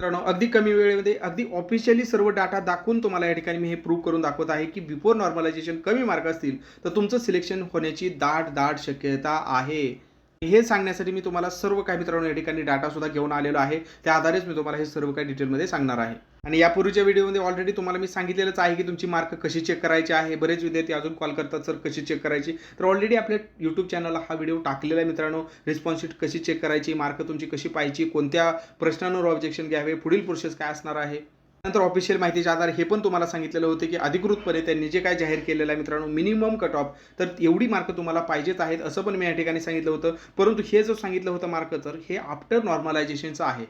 मित्रांनो अगदी कमी वेळेमध्ये अगदी ऑफिशियली सर्व डाटा दाखवून तुम्हाला या ठिकाणी मी हे प्रूव्ह करून दाखवत आहे की बिफोर नॉर्मलायझेशन कमी मार्क असतील तर तुमचं सिलेक्शन होण्याची दाट दाट शक्यता आहे. हे सांगण्यासाठी मी तुम्हाला सर्व काही मित्रांनो या ठिकाणी डाटा सुद्धा घेऊन आलेलो आहे. त्या आधारेच मी तुम्हाला हे सर्व काही डिटेलमध्ये सांगणार आहे. आणि यापूर्वीच्या व्हिडिओमध्ये ऑलरेडी तुम्हाला मी सांगितलेलंच आहे की तुमची मार्क कशी चेक करायची आहे. बरेच विद्यार्थी अजून कॉल करतात सर कशी चेक करायची? तर ऑलरेडी आपल्या यूट्यूब चॅनलला हा व्हिडिओ टाकलेला आहे मित्रांनो. रिस्पॉन्स शीट कशी चेक करायची? मार्क तुमची कशी पाहायची? कोणत्या प्रश्नांवर ऑब्जेक्शन घ्यावे? पुढील प्रोसेस काय असणार आहे? नंतर ऑफिशियल माहितीच्या आधारे हे पण तुम्हाला सांगितलेलं होते की अधिकृतपणे त्यांनी जे काय जाहीर केलेलं आहे मित्रांनो मिनिमम कट ऑफ तर एवढी मार्क तुम्हाला पाहिजेच आहेत असं पण मी या ठिकाणी सांगितलं होतं. परंतु हे जो सांगितलं होतं मार्क तर हे आफ्टर नॉर्मलायझेशनचं आहे.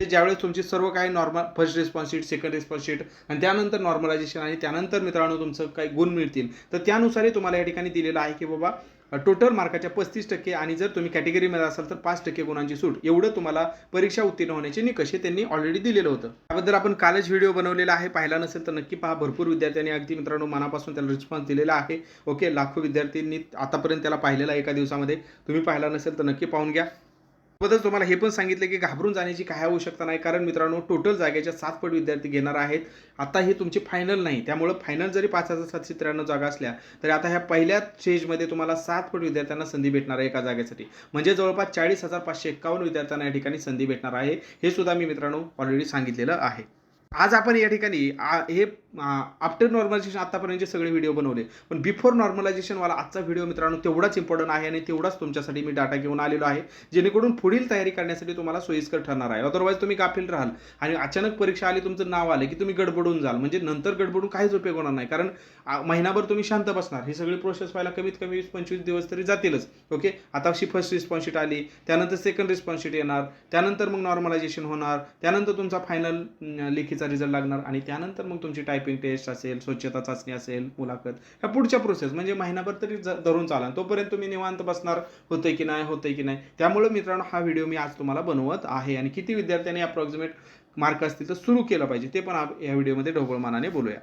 ते ज्यावेळेस तुमची सर्व काही normal first response sheet second response sheet आणि त्यानंतर नॉर्मलायझेशन आणि त्यानंतर मित्रांनो तुमचं काही गुण मिळतील. तर त्यानुसारही तुम्हाला या ठिकाणी दिलेलं आहे की बाबा टोटल मार्काच्या पस्तीस टक्के आणि जर तुम्ही कॅटेगरीमध्ये असाल तर पाच टक्के गुणांची सूट. एवढं तुम्हाला परीक्षा उत्तीर्ण होण्याचे निकष हे त्यांनी ऑलरेडी दिलेलं होतं. त्याबद्दल आपण कालच व्हिडिओ बनवलेला आहे. पाहिला नसेल तर नक्की पहा. भरपूर विद्यार्थ्यांनी अगदी मित्रांनो मनापासून त्याला रिस्पॉन्स दिलेला आहे. ओके लाखो विद्यार्थ्यांनी आतापर्यंत त्याला पाहिलेला एका दिवसामध्ये. तुम्ही पाहिला नसेल तर नक्की पाहून घ्या. सोबतच तुम्हाला हे पण सांगितलं की घाबरून जाण्याची काय आवश्यकता नाही कारण मित्रांनो टोटल जागेच्या सात पट विद्यार्थी घेणार आहेत. आता ही तुमची फायनल नाही त्यामुळं फायनल जरी पाच हजार सातशे त्र्याण्णव जागा असल्या तरी आता ह्या पहिल्या स्टेजमध्ये तुम्हाला सात पट विद्यार्थ्यांना संधी भेटणार आहे एका जागेसाठी. म्हणजे जवळपास चाळीस हजार पाचशे एक्कावन्न विद्यार्थ्यांना या ठिकाणी संधी भेटणार आहे. हे सुद्धा मी मित्रांनो ऑलरेडी सांगितलेलं आहे. आज आपण या ठिकाणी आ- हे आफ्टर नॉर्मलायझेशन आतापर्यंतचे सगळे व्हिडिओ बनवले. पण बिफोर नॉर्मलायझेशनवाला आजचा व्हिडिओ मित्रांनो तेवढाच इम्पॉर्टंट आहे आणि तेवढाच तुमच्यासाठी मी डाटा घेऊन आलेलो आहे जेणेकरून पुढील तयारी करण्यासाठी तुम्हाला सोयीस्कर ठरणार आहे. अदरवाईज तुम्ही गाफील राहाल आणि अचानक परीक्षा आली तुमचं नाव आलं की तुम्ही गडबडून जाल. म्हणजे नंतर गडबडून काहीच उपयोग होणार नाही. कारण महिनाभर तुम्ही शांत बसणार. ही सगळी प्रोसेस व्हायला कमीत कमी वीस पंचवीस दिवस तरी जातीलच. ओके आता अशी फर्स्ट रिस्पॉन्स आली त्यानंतर सेकंड रिस्पॉन्स येणार त्यानंतर मग नॉर्मलायझेशन होणार त्यानंतर तुमचा फायनल लेखीचा रिझल्ट लागणार आणि त्यानंतर मग तुमची टायपिंग टेस्ट असेल स्वच्छता चाचणी असेल मुलाखत ह्या पुढच्या प्रोसेस म्हणजे महिनाभर तरी धरून चाला तोपर्यंत तुम्ही निवांत बसणार होतंय की नाही होतंय की नाही. त्यामुळे मित्रांनो हा व्हिडिओ मी आज तुम्हाला बनवत आहे आणि किती विद्यार्थ्यांनी अप्रॉक्सिमेट मार्क असतील तर सुरू केलं पाहिजे ते पण या व्हिडिओमध्ये ढोबळमानाने बोलूया.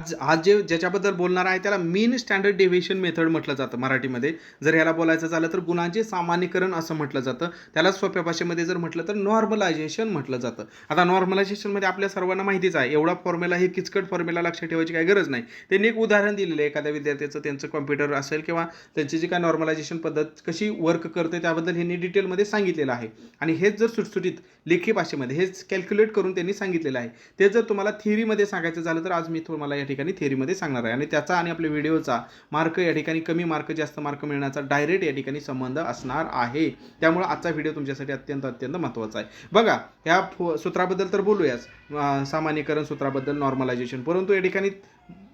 आज आज जे ज्याच्याबद्दल बोलणार आहे त्याला मीन स्टँडर्ड डेव्हिएशन मेथड म्हटलं जातं मराठीमध्ये. जर ह्याला बोलायचं झालं तर गुणांचे सामान्यकरण असं म्हटलं जातं. त्याला सोप्या भाषेमध्ये जर म्हटलं तर नॉर्मलायझेशन म्हटलं जातं. आता नॉर्मलायझेशनमध्ये आपल्या सर्वांना माहितीच आहे. एवढा फॉर्म्युला हे किचकट फॉर्म्युला लक्षात ठेवायची काही गरज नाही. त्यांनी एक उदाहरण दिलेलं आहे. एखाद्या विद्यार्थ्याचं त्यांचं कॉम्प्युटर असेल किंवा त्यांची जी काय नॉर्मलायझेशन पद्धत कशी वर्क करते त्याबद्दल ह्यांनी डिटेलमध्ये सांगितलेलं आहे. आणि हेच जर सुटसुटीत लेखी भाषेमध्ये हेच कॅल्क्युलेट करून त्यांनी सांगितलेलं आहे. ते जर तुम्हाला थिअरीमध्ये सांगायचं झालं तर आज मी तुम्हाला या ठिकाणी थिअरीमध्ये सांगणार आहे. आणि त्याचा आणि आपल्या व्हिडिओचा मार्क या ठिकाणी कमी मार्क जास्त मार्क मिळण्याचा डायरेक्ट या ठिकाणी संबंध असणार आहे. त्यामुळे आजचा व्हिडिओ तुमच्यासाठी अत्यंत अत्यंत महत्त्वाचा आहे. बघा ह्या फो- सूत्राबद्दल तर बोलूयाच. सामान्यकरण सामान्यीकरण सूत्राबद्दल नॉर्मलायझेशन परंतु या ठिकाणी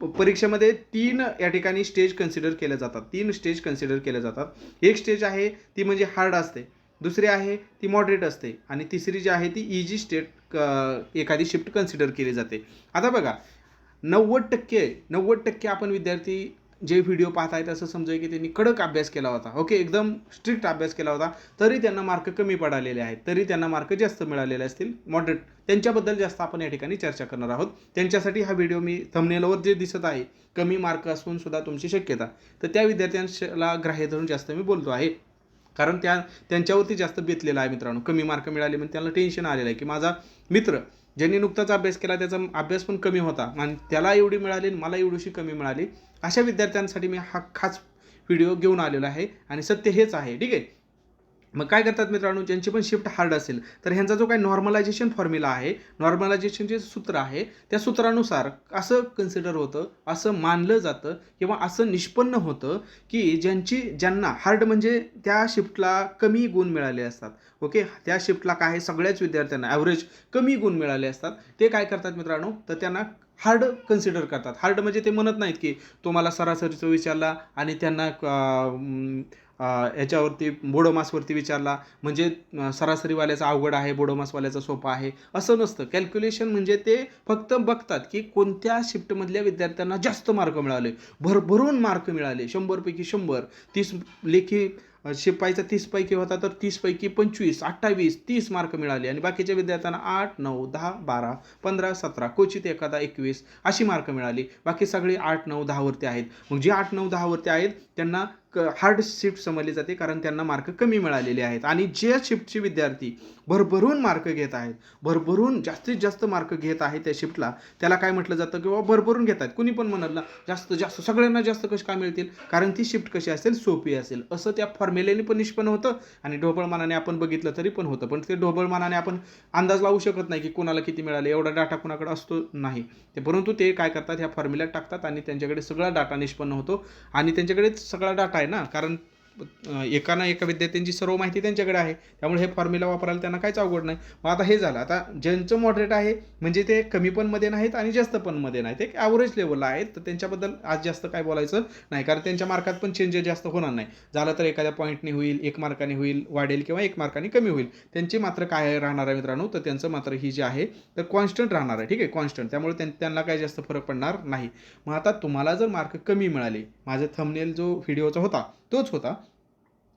परीक्षेमध्ये तीन या ठिकाणी स्टेज कन्सिडर केल्या जातात. तीन स्टेज कन्सिडर केल्या जातात. एक स्टेज आहे ती म्हणजे हार्ड असते. दुसरी आहे ती मॉडरेट असते. आणि तिसरी जी आहे ती इजी स्टेट एखादी शिफ्ट कन्सिडर केली जाते. आता बघा नव्वद टक्के नव्वद टक्के आपण विद्यार्थी जे व्हिडिओ पाहत आहेत असं समजूया की त्यांनी कडक अभ्यास केला होता. ओके एकदम स्ट्रिक्ट अभ्यास केला होता. तरी त्यांना मार्क कमी पडालेले आहेत. तरी त्यांना मार्क जास्त मिळालेले असतील. मॉडरेट त्यांच्याबद्दल जास्त आपण या ठिकाणी चर्चा करणार आहोत. त्यांच्यासाठी हा व्हिडिओ मी थंबनेलवर जे दिसत आहे कमी मार्क असून सुद्धा तुमची शक्यता. तर त्या विद्यार्थ्यांला ग्राह्य धरून जास्त मी बोलतो आहे. कारण त्या त्यांच्यावरती जास्त बेतलेला आहे मित्रांनो. कमी मार्क मिळाले म्हणजे त्यांना टेन्शन आलेलं आहे की माझा मित्र ज्यांनी नुकताच अभ्यास केला त्याचा अभ्यास पण कमी होता. आणि त्याला एवढी मिळाली आणि मला एवढीशी कमी मिळाली. अशा विद्यार्थ्यांसाठी मी हा खास व्हिडिओ घेऊन आलेला आहे. आणि सत्य हेच आहे. ठीक आहे? मग काय करतात मित्रांनो? ज्यांची पण शिफ्ट हार्ड असेल तर ह्यांचा जो काही नॉर्मलायझेशन फॉर्म्युला आहे नॉर्मलायझेशनचे सूत्र आहे त्या सूत्रानुसार असं कन्सिडर होतं असं मानलं जातं किंवा असं निष्पन्न होतं की ज्यांची ज्यांना हार्ड म्हणजे त्या शिफ्टला कमी गुण मिळाले असतात. ओके त्या शिफ्टला काय सगळ्याच विद्यार्थ्यांना ॲव्हरेज कमी गुण मिळाले असतात. ते काय करतात मित्रांनो? तर त्यांना हार्ड कन्सिडर करतात. हार्ड म्हणजे ते म्हणत नाहीत की तुम्हाला सरासरीचं विचारला आणि त्यांना याच्यावरती बोडोमासवरती विचारला. म्हणजे सरासरीवाल्याचा अवघड आहे बोडोमासवाल्याचा सोपा आहे. असं नसतं. कॅल्क्युलेशन म्हणजे ते फक्त बघतात की कोणत्या शिफ्टमधल्या विद्यार्थ्यांना जास्त मार्क मिळाले. भरभरून मार्क मिळाले. शंभरपैकी शंभर. तीस लेखी शिपाईचा तीसपैकी होता तर तीसपैकी पंचवीस अठ्ठावीस तीस मार्क मिळाले. आणि बाकीच्या विद्यार्थ्यांना आठ नऊ दहा बारा पंधरा सतरा क्वचित एखादा एकवीस अशी मार्क मिळाली. बाकी सगळी आठ नऊ दहावरती आहेत. मग जे आठ नऊ दहावरती आहेत त्यांना हार्ड शिफ्ट समजली जाते कारण त्यांना मार्क कमी मिळालेले आहेत. आणि जे शिफ्टचे विद्यार्थी भरभरून मार्क घेत आहेत भरभरून जास्तीत जास्त मार्क घेत आहेत त्या शिफ्टला त्याला काय म्हटलं जातं किंवा भरभरून घेत आहेत. कुणी पण म्हणाल जास्त जास्त सगळ्यांना जास्त कशी काय मिळतील? कारण ती शिफ्ट कशी असेल सोपी असेल. असं त्या फॉर्म्युलेने पण निष्पन्न होतं आणि ढोबळमानाने आपण बघितलं तरी पण होतं. पण ते ढोबळमानाने आपण अंदाज लावू शकत नाही की कोणाला किती मिळाले एवढा डाटा कोणाकडे असतो नाही. ते परंतु ते काय करतात ह्या फॉर्म्युल्यात टाकतात आणि त्यांच्याकडे सगळा डाटा निष्पन्न होतो. आणि त्यांच्याकडे सगळा डाटा आहे. आहे ना? कारण एका ना एका विद्यार्थ्यांची सर्व माहिती त्यांच्याकडे आहे. त्यामुळे हे फॉर्म्युला वापरायला त्यांना काहीच अवघड नाही. मग आता हे झालं. आता ज्यांचं मॉडरेट आहे म्हणजे ते कमी पण मध्ये नाहीत आणि जास्त पण मध्ये नाहीत. एक ॲव्हरेज लेवलला आहेत. तर त्यांच्याबद्दल आज जास्त काय बोलायचं नाही. कारण त्यांच्या मार्कात पण चेंजेस जास्त होणार नाही. झालं तर एखाद्या पॉईंटने होईल एक मार्काने होईल वाढेल किंवा एक मार्काने कमी होईल. त्यांची मात्र काय राहणार आहे मित्रांनो? तर त्यांचं मात्र ही जी आहे तर कॉन्स्टंट राहणार आहे. ठीक आहे? कॉन्स्टंट त्यामुळे त्यां- त्यांना काय जास्त फरक पडणार नाही. मग आता तुम्हाला जर मार्क कमी मिळाले माझा थंबनेल जो व्हिडिओचा होता तोच होता.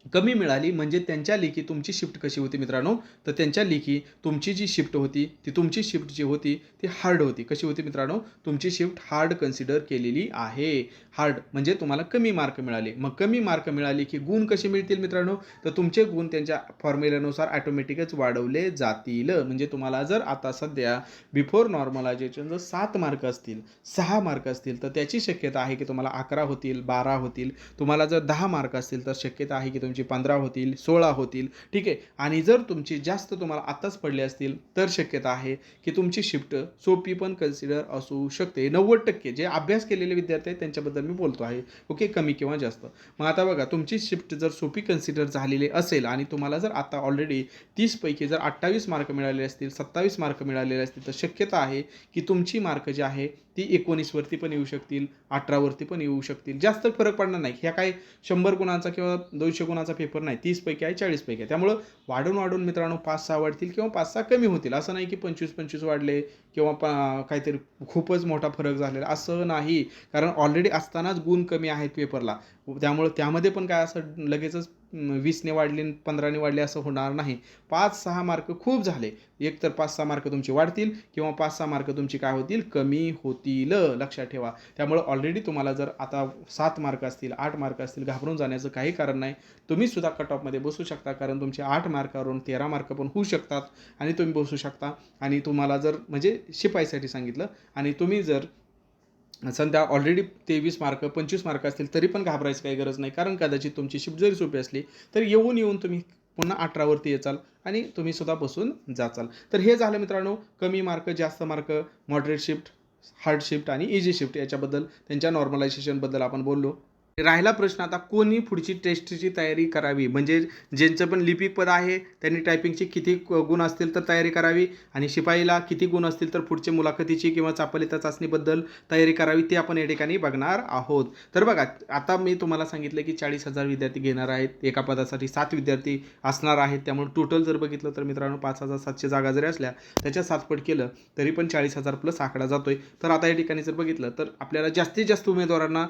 कमी मिळाली म्हणजे त्यांच्या लेखी तुमची शिफ्ट कशी होती मित्रांनो? तर त्यांच्या लेखी तुमची जी शिफ्ट होती ती तुमची शिफ्ट जी होती ती हार्ड होती. कशी होती मित्रांनो? तुमची शिफ्ट हार्ड कन्सिडर केलेली आहे. हार्ड म्हणजे तुम्हाला कमी मार्क मिळाले. मग कमी मार्क मिळाले की गुण कसे मिळतील मित्रांनो? तर तुमचे गुण त्यांच्या फॉर्म्युल्यानुसार ॲटोमॅटिकच वाढवले जातील. म्हणजे तुम्हाला जर आता सध्या बिफोर नॉर्मलायझेशन जर सात मार्क असतील सहा मार्क असतील तर त्याची शक्यता आहे की तुम्हाला अकरा होतील बारा होतील. तुम्हाला जर दहा मार्क असतील तर शक्यता आहे की तुमची पंधरा होतील सोळा होतील ठीक आहे? आणि जर तुमची जास्त तुम्हाला आत्ताच पडले असतील तर शक्यता आहे की तुमची शिफ्ट सोपी पण कन्सिडर असू शकते. नव्वद टक्के जे अभ्यास केलेले विद्यार्थी आहेत त्यांच्याबद्दल मी बोलतो आहे. ओके? कमी किंवा जास्त. मग आता बघा तुमची शिफ्ट जर सोपी कन्सिडर झालेली असेल आणि तुम्हाला जर आता ऑलरेडी तीसपैकी जर अठ्ठावीस मार्क मिळालेले असतील सत्तावीस मार्क मिळालेले असतील तर शक्यता आहे की तुमची मार्क जी आहे ती एकोणीसवरती पण येऊ शकतील अठरावरती पण येऊ शकतील. जास्त फरक पडणार नाही. ह्या काय शंभर गुणांचा किंवा दोनशे गुणांचा पेपर नाही तीसपैकी आहे चाळीसपैकी आहे. त्यामुळं वाढून वाढून मित्रांनो पाच सहा वाढतील किंवा पाच सहा कमी होतील. असं नाही की पंचवीस पंचवीस वाढले किंवा पा काहीतरी खूपच मोठा फरक झालेला. असं नाही. कारण ऑलरेडी असतानाच गुण कमी आहेत पेपरला त्यामुळं त्यामध्ये पण काय असं लगेचच वीसने वाढले आणि पंधराने वाढले असं होणार नाही. पाच सहा मार्क खूप झाले. एक तर पाच सहा मार्क तुमचे वाढतील किंवा पाच सहा मार्क तुमची काय होतील? कमी होतील. लक्षात ठेवा. त्यामुळं ऑलरेडी तुम्हाला जर आता सात मार्क असतील आठ मार्क असतील घाबरून जाण्याचं काही कारण नाही. तुम्ही सुद्धा कट ऑफमध्ये बसू शकता कारण तुमचे आठ मार्कावरून तेरा मार्क पण होऊ शकतात आणि तुम्ही बसू शकता. आणि तुम्हाला जर म्हणजे शिपाईसाठी सांगितलं आणि तुम्ही जर सध्या ऑलरेडी तेवीस मार्क पंचवीस मार्क असतील तरी पण घाबरायची काही गरज नाही. कारण कदाचित तुमची शिफ्ट जरी सोपी असली तर येऊन येऊन तुम्ही पुन्हा अठरावरती येचाल आणि तुम्ही सुद्धा बसून जाचाल. तर हे झालं मित्रांनो कमी मार्क जास्त mark moderate shift hard shift आणि इझी शिफ्ट याच्याबद्दल त्यांच्या नॉर्मलायझेशनबद्दल आपण बोललो. राहिला प्रश्न आता कोणी पुढची टेस्टची तयारी करावी? म्हणजे ज्यांचं पण लिपिक पद आहे त्यांनी टायपिंगचे किती गुण असतील तर तयारी करावी आणि शिपाईला किती गुण असतील तर पुढच्या मुलाखतीची किंवा चापलिता चाचणीबद्दल तयारी करावी ते आपण या ठिकाणी बघणार आहोत. तर बघा आता मी तुम्हाला सांगितलं की चाळीस हजार विद्यार्थी घेणार आहेत एका पदासाठी सात विद्यार्थी असणार आहेत. त्यामुळे टोटल जर बघितलं तर मित्रांनो पाच हजार सातशे जागा जरी असल्या त्याच्या सातपट केलं तरी पण चाळीस हजार प्लस आकडा जातोय. तर आता या ठिकाणी जर बघितलं तर आपल्याला जास्तीत जास्त उमेदवारांना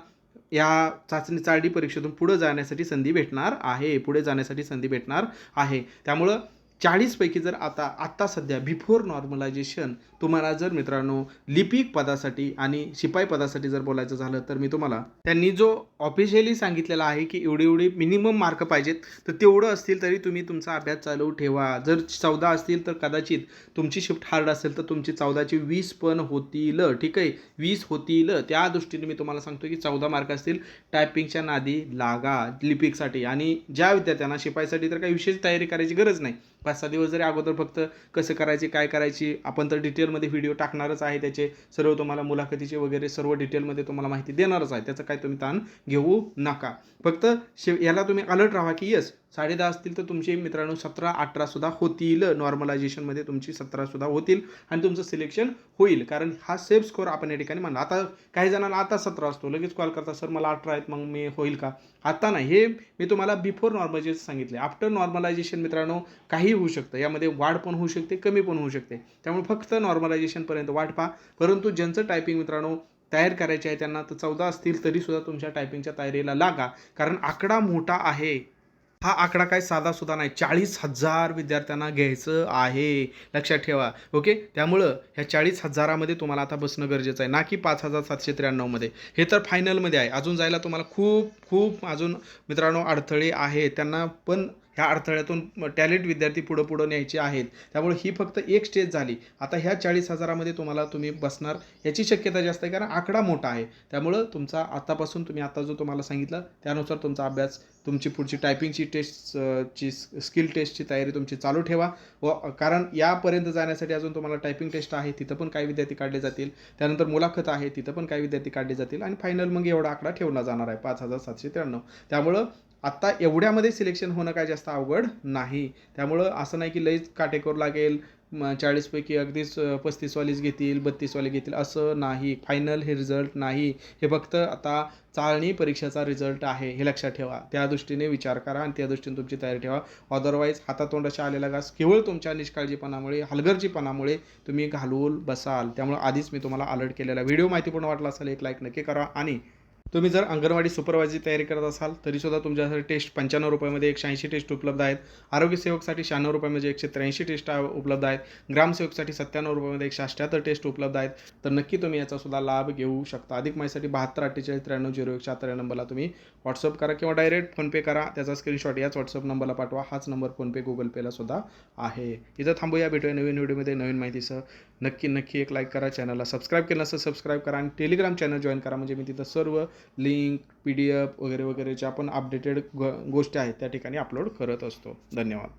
या चाचणी चाळणी परीक्षेतून पुढे जाण्यासाठी संधी भेटणार आहे पुढे जाण्यासाठी संधी भेटणार आहे. त्यामुळं चाळीसपैकी जर आता आत्ता सध्या बिफोर नॉर्मलायझेशन तुम्हाला जर मित्रांनो लिपिक पदासाठी आणि शिपाई पदासाठी जर बोलायचं झालं तर मी तुम्हाला त्यांनी जो ऑफिशियली सांगितलेलं आहे की एवढे एवढे मिनिमम मार्क पाहिजेत तर तेवढं असतील तरी तुम्ही तुमचा अभ्यास चालू ठेवा. जर चौदा असतील तर कदाचित तुमची शिफ्ट हार्ड असेल तर तुमची चौदाची वीस पण होतील ठीक आहे? वीस होतील. त्या दृष्टीने मी तुम्हाला सांगतो की चौदा मार्क असतील टायपिंगच्या नादी लागा लिपिकसाठी. आणि ज्या विद्यार्थ्यांना शिपायसाठी तर काही विशेष तयारी करायची गरज नाही. पाच सहा दिवस जरी अगोदर फक्त कसं करायचे काय करायची आपण तर डिटेलमध्ये व्हिडिओ टाकणारच आहे त्याचे. सर्व तुम्हाला मुलाखतीचे वगैरे सर्व डिटेलमध्ये तुम्हाला माहिती देणारच आहे. त्याचं काय तुम्ही ताण घेऊ नका. फक्त शे याला तुम्ही अलर्ट राहा की येस साडे दहा असतील तर तुमचे मित्रांनो सतरा अठरासुद्धा होतील. नॉर्मलायझेशनमध्ये तुमची सतरासुद्धा होतील आणि तुमचं सिलेक्शन होईल. कारण हा सेफ स्कोअर आपण या ठिकाणी म्हणला आता काही जणांना आता सतरा असतो. लगेच कॉल करता सर मला अठरा आहेत मग मी होईल का? आता नाही. हे मी तुम्हाला बिफोर नॉर्मलायझेशन सांगितले. आफ्टर नॉर्मलायझेशन मित्रांनो काही होऊ शकतं. यामध्ये वाढ पण होऊ शकते कमी पण होऊ शकते. त्यामुळे फक्त नॉर्मलायझेशनपर्यंत वाट पहा. परंतु ज्यांचं टायपिंग मित्रांनो तयार करायचे आहे त्यांना तर चौदा असतील तरीसुद्धा तुमच्या टायपिंगच्या तयारीला लागा. कारण आकडा मोठा आहे. हा आकडा काय साधासुद्धा नाही. चाळीस हजार विद्यार्थ्यांना घ्यायचं आहे. लक्षात ठेवा. ओके? त्यामुळं ह्या चाळीस हजारामध्ये तुम्हाला आता बसणं गरजेचं आहे. ना की पाच हजार सातशे त्र्याण्णवमध्ये. हे तर फायनलमध्ये आहे. अजून जायला तुम्हाला खूप खूप अजून मित्रांनो अडथळे आहेत. त्यांना पण ह्या अडथळ्यातून टॅलेंट विद्यार्थी पुढं पुढं न्यायचे आहेत. त्यामुळे ही फक्त एक स्टेज झाली. आता ह्या चाळीस हजारामध्ये तुम्हाला तुम्ही बसणार याची शक्यता जास्त आहे कारण आकडा मोठा आहे. त्यामुळं तुमचा आतापासून तुम्ही आता जो तुम्हाला सांगितलं त्यानुसार तुमचा अभ्यास तुमची पुढची टायपिंगची टेस्ट ची स्किल टेस्टची तयारी तुमची चालू ठेवा. व कारण यापर्यंत जाण्यासाठी अजून तुम्हाला टायपिंग टेस्ट आहे तिथं पण काही विद्यार्थी काढले जातील. त्यानंतर मुलाखत आहे तिथं पण काही विद्यार्थी काढले जातील. आणि फायनल मग एवढा आकडा ठेवला जाणार आहे पाच हजार सातशे त्र्याण्णव. त्यामुळं आत्ता एवढ्यामध्ये सिलेक्शन होणं काय जास्त अवघड नाही. त्यामुळं असं नाही की लईच काटेकोर लागेल चाळीसपैकी अगदीच पस्तीसवालीच घेतील बत्तीसवाले घेतील असं नाही. फायनल हे रिझल्ट नाही. हे फक्त आता चाळणी परीक्षेचा रिझल्ट आहे हे लक्षात ठेवा. त्या दृष्टीने विचार करा आणि त्या दृष्टीने तुमची तयारी ठेवा. अदरवाईज हातातोंडाच्या आलेला घास केवळ तुमच्या निष्काळजीपणामुळे हलगर्जीपणामुळे तुम्ही घालवून बसाल. त्यामुळे आधीच मी तुम्हाला अलर्ट केलेला व्हिडिओ माहितीपूर्ण वाटला असेल एक लाईक नक्की करा आणि तुम्ही जर अंगणवाडी सुपरवायझरची तयारी करत असाल तरीसुद्धा तुमच्यासाठी टेस्ट पंच्याण्णव रुपयामध्ये एकशे ऐंशी टेस्ट उपलब्ध आहेत. आरोग्यसेवकसाठी शहाण्णव रुपयामध्ये एकशे त्र्याऐंशी टेस्ट उपलब्ध आहेत. ग्रामसेवकसाठी सत्त्याण्णव रुपयामध्ये एकशे अठ्ठ्याहत्तर टेस्ट उपलब्ध आहेत. तर नक्की तुम्ही याचासुद्धा लाभ घेऊ शकता. अधिक माहितीसाठी बहात्तर अठ्ठेचाळीस त्र्याण्णव झिरो एक शहात्तर या नंबरला तुम्ही व्हॉट्सअप करा किंवा डायरेक्ट फोनपे करा. त्याचा स्क्रीनशॉट याच व्हॉट्सअप नंबरला पाठवा. हाच नंबर फोनपे गुगल पेला सुद्धा आहे. इथं थांबूया. भेटूया नवीन व्हिडिओमध्ये नवीन माहितीसह. नक्की नक्की एक लाईक करा. चॅनलला सबस्क्राईब केलं नसेल सबस्क्राईब करा. आणि टेलिग्राम चॅनल जॉईन करा. म्हणजे मी तिथं सर्व लिंक पी डी एफ वगैरे वगैरेच्या आपण अपडेटेड गोष्टी आहेत त्या ठिकाणी अपलोड करत असतो. धन्यवाद.